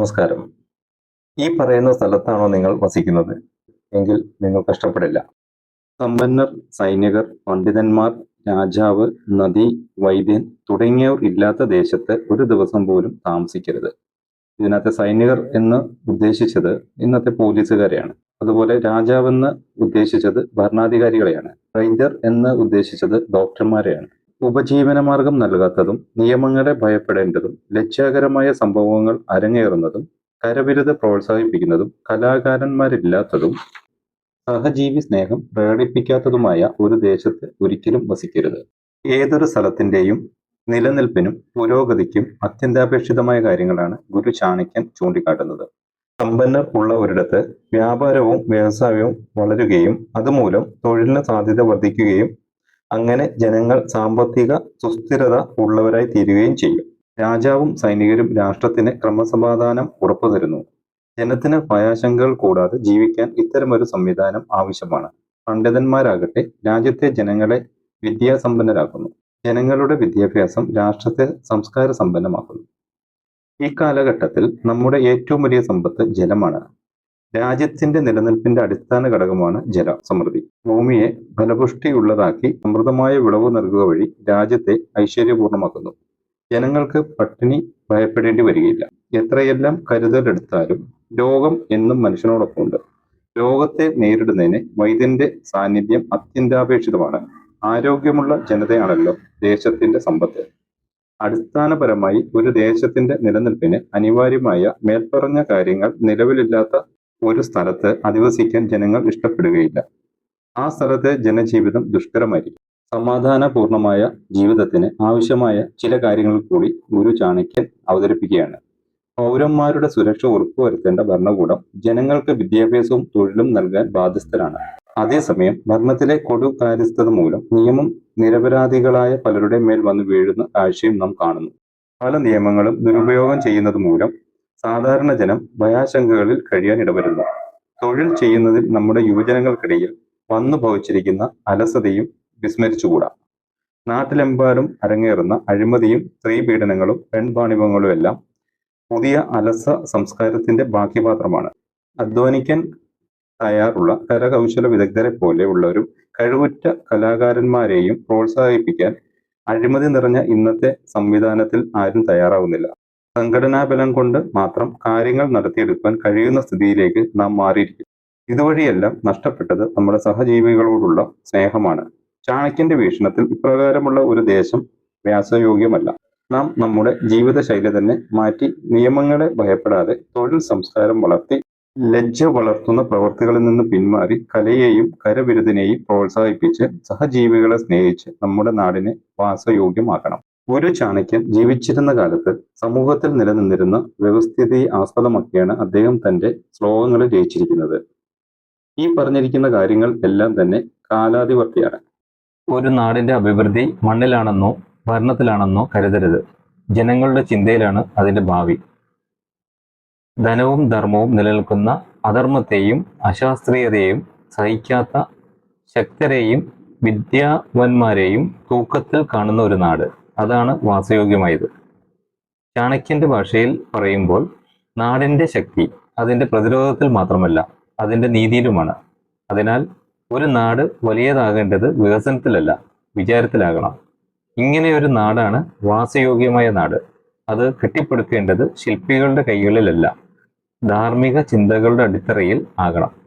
നമസ്കാരം. ഈ പറയുന്ന സ്ഥലത്താണോ നിങ്ങൾ വസിക്കുന്നത്? എങ്കിൽ നിങ്ങൾ കഷ്ടപ്പെടില്ല. സമ്പന്നർ സൈനികർ പണ്ഡിതന്മാർ രാജാവ് നദി വൈദ്യൻ തുടങ്ങിയവർ ഇല്ലാത്ത ദേശത്ത് ഒരു ദിവസം പോലും താമസിക്കരുത്. ഇതിനകത്തെ സൈനികർ എന്ന് ഉദ്ദേശിച്ചത് ഇന്നത്തെ പോലീസുകാരെയാണ്. അതുപോലെ രാജാവെന്ന് ഉദ്ദേശിച്ചത് ഭരണാധികാരികളെയാണ്. വൈദ്യർ എന്ന് ഉദ്ദേശിച്ചത് ഡോക്ടർമാരെയാണ്. ഉപജീവനമാർഗം നൽകാത്തതും നിയമങ്ങളെ ഭയപ്പെടേണ്ടതും ലജ്ജാകരമായ സംഭവങ്ങൾ അരങ്ങേറുന്നതും കരവിരുത് പ്രോത്സാഹിപ്പിക്കുന്നതും കലാകാരന്മാരില്ലാത്തതും സഹജീവി സ്നേഹം പ്രകടിപ്പിക്കാത്തതുമായ ഒരു ദേശത്ത് ഒരിക്കലും വസിക്കരുത്. ഏതൊരു സ്ഥലത്തിന്റെയും നിലനിൽപ്പിനും പുരോഗതിക്കും അത്യന്താപേക്ഷിതമായ കാര്യങ്ങളാണ് ഗുരു ചാണക്യൻ ചൂണ്ടിക്കാട്ടുന്നത്. സമ്പന്നർ ഉള്ള ഒരിടത്ത് വ്യാപാരവും വ്യവസായവും വളരുകയും അതുമൂലം തൊഴിലിന് സാധ്യത വർദ്ധിക്കുകയും അങ്ങനെ ജനങ്ങൾ സാമ്പത്തിക സുസ്ഥിരത ഉള്ളവരായി തീരുകയും ചെയ്യും. രാജാവും സൈനികരും രാഷ്ട്രത്തിന് ക്രമസമാധാനം ഉറപ്പുതരുന്നു ജനത്തിന് ഭയാശങ്കകൾ കൂടാതെ ജീവിക്കാൻ ഇത്തരമൊരു സംവിധാനം ആവശ്യമാണ്. പണ്ഡിതന്മാരാകട്ടെ രാജ്യത്തെ ജനങ്ങളെ വിദ്യാസമ്പന്നരാക്കുന്നു. ജനങ്ങളുടെ വിദ്യാഭ്യാസം രാഷ്ട്രത്തെ സംസ്കാര സമ്പന്നമാക്കുന്നു ഈ കാലഘട്ടത്തിൽ നമ്മുടെ ഏറ്റവും വലിയ സമ്പത്ത് ജലമാണ്. രാജ്യത്തിന്റെ നിലനിൽപ്പിന്റെ അടിസ്ഥാന ഘടകമാണ് ജല സമൃദ്ധി ഭൂമിയെ ഫലപുഷ്ടിയുള്ളതാക്കി സമൃദ്ധമായ വിളവ് നൽകുക വഴി രാജ്യത്തെ ഐശ്വര്യപൂർണമാക്കുന്നു ജനങ്ങൾക്ക് പട്ടിണി ഭയപ്പെടേണ്ടി വരികയില്ല. എത്രയെല്ലാം കരുതലെടുത്താലും രോഗം എന്നും മനുഷ്യനോടൊപ്പമുണ്ട്. രോഗത്തെ നേരിടുന്നതിന് വൈദ്യന്റെ സാന്നിധ്യം അത്യന്താപേക്ഷിതമാണ്. ആരോഗ്യമുള്ള ജനതയാണല്ലോ ദേശത്തിന്റെ സമ്പത്ത്. അടിസ്ഥാനപരമായി ഒരു ദേശത്തിന്റെ നിലനിൽപ്പിന് അനിവാര്യമായ മേൽപ്പറഞ്ഞ കാര്യങ്ങൾ നിലവിലില്ലാത്ത ഒരു സ്ഥലത്ത് അധിവസിക്കാൻ ജനങ്ങൾ ഇഷ്ടപ്പെടുകയില്ല. ആ സ്ഥലത്തെ ജനജീവിതം ദുഷ്കരമായിരിക്കും. സമാധാനപൂർണമായ ജീവിതത്തിന് ആവശ്യമായ ചില കാര്യങ്ങൾ കൂടി ഗുരു ചാണക്യൻ അവതരിപ്പിക്കുകയാണ്. പൗരന്മാരുടെ സുരക്ഷ ഉറപ്പുവരുത്തേണ്ട ഭരണകൂടം ജനങ്ങൾക്ക് വിദ്യാഭ്യാസവും തൊഴിലും നൽകാൻ ബാധ്യസ്ഥരാണ്. അതേസമയം ഭരണത്തിലെ കൊടു കാര്യസ്ഥത മൂലം നിയമം നിരപരാധികളായ പലരുടെ മേൽ വന്നു വീഴുന്ന കാഴ്ചയും നാം കാണുന്നു. പല നിയമങ്ങളും ദുരുപയോഗം ചെയ്യുന്നത് മൂലം സാധാരണ ജനം ഭയാശങ്കകളിൽ കഴിയാൻ ഇടവരുന്നു. തൊഴിൽ ചെയ്യുന്നതിൽ നമ്മുടെ യുവജനങ്ങൾക്കിടയിൽ വന്നു ഭവിച്ചിരിക്കുന്ന അലസതയും വിസ്മരിച്ചുകൂടാ. നാട്ടിലെമ്പാടും അരങ്ങേറുന്ന അഴിമതിയും സ്ത്രീപീഡനങ്ങളും പെൺവാണിഭങ്ങളും എല്ലാം പുതിയ അലസ സംസ്കാരത്തിന്റെ ബാക്കിപാത്രമാണ് അധ്വാനിക്കാൻ തയ്യാറുള്ള കരകൗശല വിദഗ്ധരെ പോലെ ഉള്ളവരും കഴിവുറ്റ കലാകാരന്മാരെയും പ്രോത്സാഹിപ്പിക്കാൻ അഴിമതി നിറഞ്ഞ ഇന്നത്തെ സംവിധാനത്തിൽ ആരും തയ്യാറാവുന്നില്ല. സംഘടനാബലം കൊണ്ട് മാത്രം കാര്യങ്ങൾ നടത്തിയെടുക്കാൻ കഴിയുന്ന സ്ഥിതിയിലേക്ക് നാം മാറിയിരിക്കും ഇതുവഴിയെല്ലാം നഷ്ടപ്പെട്ടത് നമ്മുടെ സഹജീവികളോടുള്ള സ്നേഹമാണ്. ചാണക്യന്റെ വീക്ഷണത്തിൽ ഇപ്രകാരമുള്ള ഒരു ദേശം വ്യാസയോഗ്യമല്ല. നാം നമ്മുടെ ജീവിതശൈലി തന്നെ മാറ്റി നിയമങ്ങളെ ഭയപ്പെടാതെ തൊഴിൽ സംസ്കാരം വളർത്തി ലജ്ജ വളർത്തുന്ന പ്രവർത്തികളിൽ നിന്ന് പിന്മാറി കലയെയും കരവിരുതിനെയും പ്രോത്സാഹിപ്പിച്ച് സഹജീവികളെ സ്നേഹിച്ച് നമ്മുടെ നാടിനെ വാസയോഗ്യമാക്കണം. ഒരു ചാണക്യൻ ജീവിച്ചിരുന്ന കാലത്ത് സമൂഹത്തിൽ നിലനിന്നിരുന്ന വ്യവസ്ഥിതിയെ ആസ്പദമാക്കിയാണ് അദ്ദേഹം തന്റെ ശ്ലോകങ്ങളിൽ രചിച്ചിരിക്കുന്നത്. ഈ പറഞ്ഞിരിക്കുന്ന കാര്യങ്ങൾ എല്ലാം തന്നെ കാലാധിപത്യാണ് ഒരു നാടിന്റെ അഭിവൃദ്ധി മണ്ണിലാണെന്നോ ഭരണത്തിലാണെന്നോ കരുതരുത്. ജനങ്ങളുടെ ചിന്തയിലാണ് അതിന്റെ ഭാവി. ധനവും ധർമ്മവും നിലനിൽക്കുന്ന അധർമ്മത്തെയും അശാസ്ത്രീയതയെയും സഹിക്കാത്ത ശക്തരെയും വിദ്യാവന്മാരെയും തൂക്കത്തിൽ കാണുന്ന ഒരു നാട്. അതാണ് വാസയോഗ്യമായത്. ചാണക്യന്റെ ഭാഷയിൽ പറയുമ്പോൾ നാടിന്റെ ശക്തി അതിന്റെ പ്രതിരോധത്തിൽ മാത്രമല്ല അതിന്റെ നീതിയിലുമാണ്. അതിനാൽ ഒരു നാട് വലിയതാകേണ്ടത് വികസനത്തിലല്ല വിചാരത്തിലാകണം. ഇങ്ങനെ ഒരു നാടാണ് വാസയോഗ്യമായ നാട്. അത് കെട്ടിപ്പടുക്കേണ്ടത് ശില്പികളുടെ കൈകളിലല്ല. ധാർമ്മിക ചിന്തകളുടെ അടിത്തറയിൽ ആകണം.